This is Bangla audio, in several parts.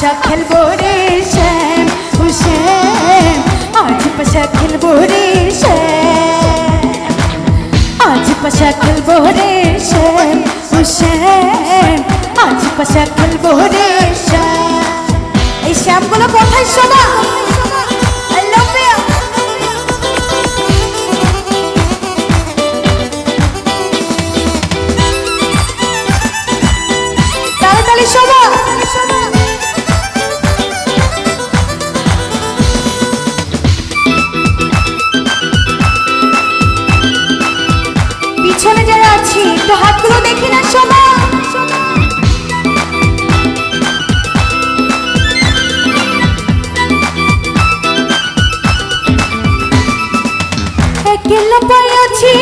পাশা খেলব রে শ্যাম শ্যাম আজ পাশা খেলব রে শ্যাম। আজ পাশা খেলব রে শ্যাম ও আজ পাশা খেলব রে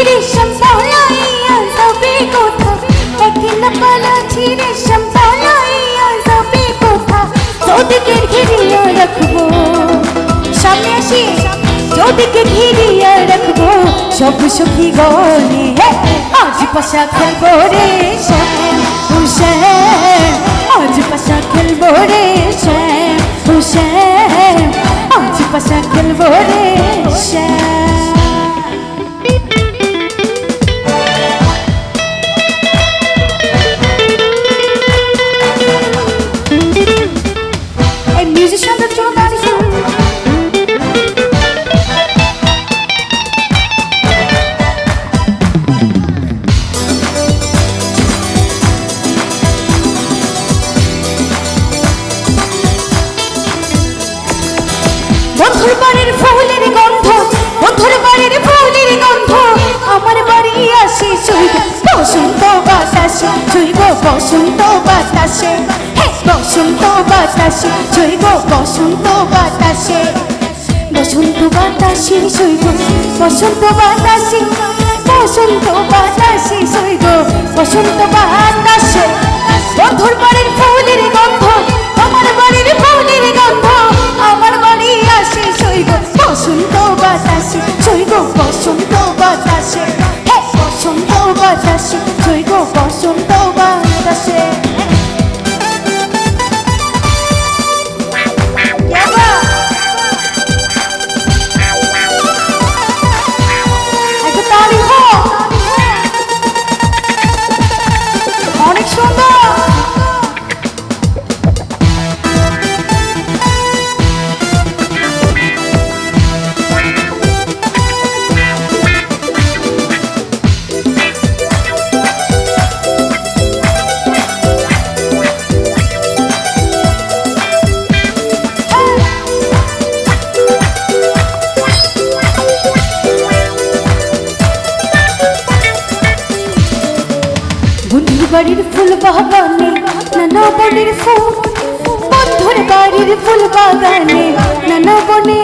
রেশম পালাইয়া যাবে কোথা? একলা পালাছি রেশম পালাইয়া যাবে কোথা? চৌদিকে ঘিরিয়া রাখব। সামনে আসি চৌদিকে ঘিরিয়া রাখব। সব সখী গনে আজ পাশা খেলব রে শ্যাম। শ্যাম আজ পাশা খেলব রে শ্যাম। ও বন্ধুর বাড়ির ফুলের গন্ধ বন্ধুর বাড়ির ফুলের গন্ধ। আমার বাড়ি আসে চৈব বসন্ত বাতাসে চৈব বসন্ত বাতাসে। বসন্ত বাতাসে চৈব বসন্ত বাতাসে। বসন্ত বাতাসে চৈব বসন্ত বাতাসে। বসন্ত বাতাসে চৈব বসন্ত বাতাসে। বন্ধুর বাতাসে শৈব বসন্ত বাতাসে বন্ধুর বাড়ির ফুল বাগানে নানা বনের ফুল, বন্ধুর বাড়ির ফুল বাগানে নানা বনে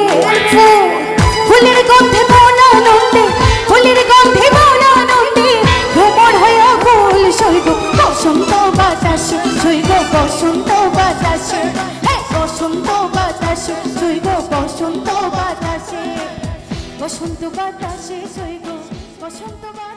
ফুল ফুলের গন্ধে মনা নন্দে ফুলের গন্ধে মনা নন্দে ভ্রমণ হয়ে ফুল সইব বসন্ত বাতাস সইব বসন্ত বাতাস। বসন্ত বাতাস সইব বসন্ত বাতাসে। বসন্ত বাতাসে সইব বসন্ত বাতাস।